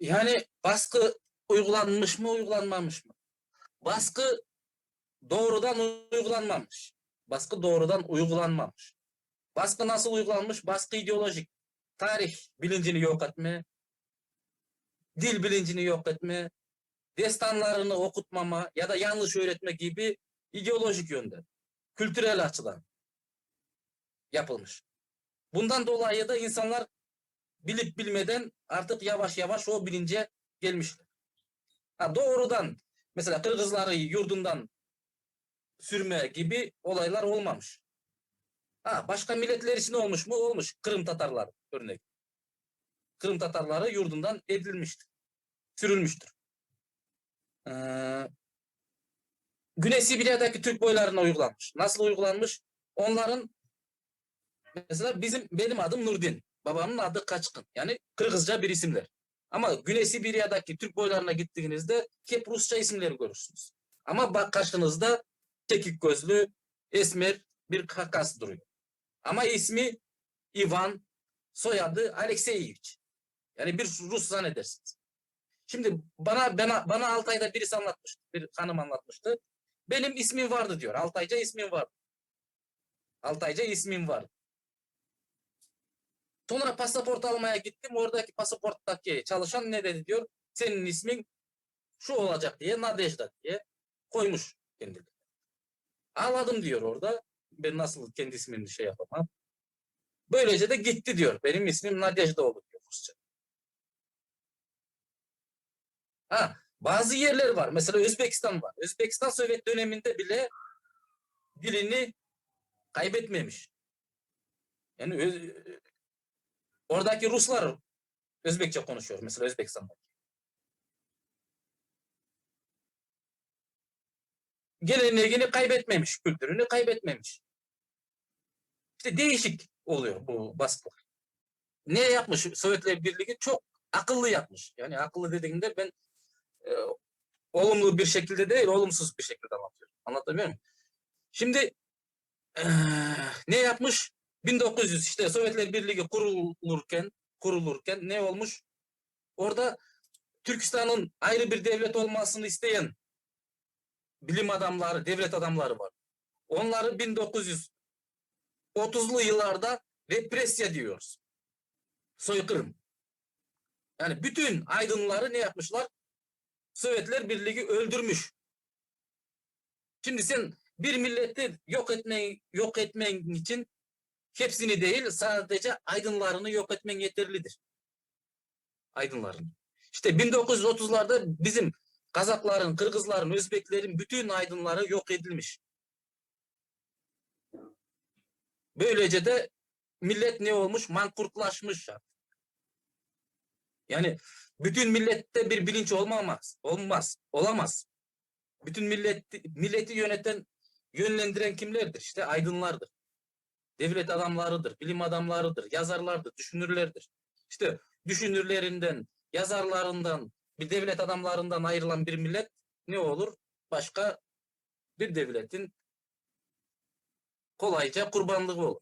Yani baskı uygulanmış mı, uygulanmamış mı? Baskı doğrudan uygulanmamış. Baskı doğrudan uygulanmamış. Baskı nasıl uygulanmış? Baskı ideolojik. Tarih bilincini yok etme, dil bilincini yok etme, destanlarını okutmama ya da yanlış öğretme gibi ideolojik yönde, kültürel açıdan yapılmış. Bundan dolayı da insanlar bilip bilmeden artık yavaş yavaş o bilince gelmişler. Ha, doğrudan mesela Kırgızları yurdundan sürme gibi olaylar olmamış. Ha, başka milletler için olmuş mu? Olmuş. Kırım Tatarları örnek. Kırım Tatarları yurdundan edilmiştir. Sürülmüştür. Ee, Güney Sibirya'daki Türk boylarına uygulanmış. Nasıl uygulanmış? Onların mesela bizim benim adım Nurdin. Babamın adı Kaçkın. Yani Kırgızca bir isimler. Ama Güney Sibirya'daki Türk boylarına gittiğinizde hep Rusça isimleri görürsünüz. Ama bak karşınızda tekik gözlü, esmer bir kakas duruyor. Ama ismi Ivan, soyadı Alekseyeviç. Yani bir Rus zannedersiniz. Şimdi bana bana bana Altay'da birisi anlatmıştı. Bir hanım anlatmıştı. Benim ismim vardı diyor. Altayca ismim vardı. Altayca ismim vardı. Sonra pasaport almaya gittim. Oradaki pasaporttaki çalışan ne dedi diyor. Senin ismin şu olacak diye Nadejda diye koymuş kendini. Ağladım diyor orada. Ben nasıl kendi ismini şey yapamam. Böylece de gitti diyor. Benim ismim Nadejda oldu diyor Rusça. Ha, bazı yerler var. Mesela Özbekistan var. Özbekistan Sovyet döneminde bile dilini kaybetmemiş. Yani öz- oradaki Ruslar Özbekçe konuşuyor mesela Özbekistan'da. Geleneğini kaybetmemiş, kültürünü kaybetmemiş. İşte değişik oluyor bu baskılar. Ne yapmış Sovyetler Birliği? Çok akıllı yapmış. Yani akıllı dediğimde ben e, olumlu bir şekilde değil, olumsuz bir şekilde anlatıyorum. Anlatabiliyor muyum? Şimdi eee, ne yapmış? 1900 işte Sovyetler Birliği kurulurken kurulurken ne olmuş? Orada Türkistan'ın ayrı bir devlet olmasını isteyen bilim adamları, devlet adamları var. Onları 1930'lu yıllarda represya diyoruz. Soykırım. Yani bütün aydınları ne yapmışlar? Sovyetler Birliği öldürmüş. Şimdi sen bir milleti yok etmen, yok etmen için hepsini değil sadece aydınlarını yok etmen yeterlidir. Aydınlarını. İşte 1930'larda bizim Kazakların, Kırgızların, Özbeklerin bütün aydınları yok edilmiş. Böylece de millet ne olmuş? Mankurtlaşmış. Yani bütün millette bir bilinç olmamaz. Olmaz. Olamaz. Bütün millet, milleti yöneten, yönlendiren kimlerdir? İşte aydınlardır. Devlet adamlarıdır, bilim adamlarıdır, yazarlardır, düşünürlerdir. İşte düşünürlerinden, yazarlarından, bir devlet adamlarından ayrılan bir millet ne olur? Başka bir devletin kolayca kurbanlığı olur.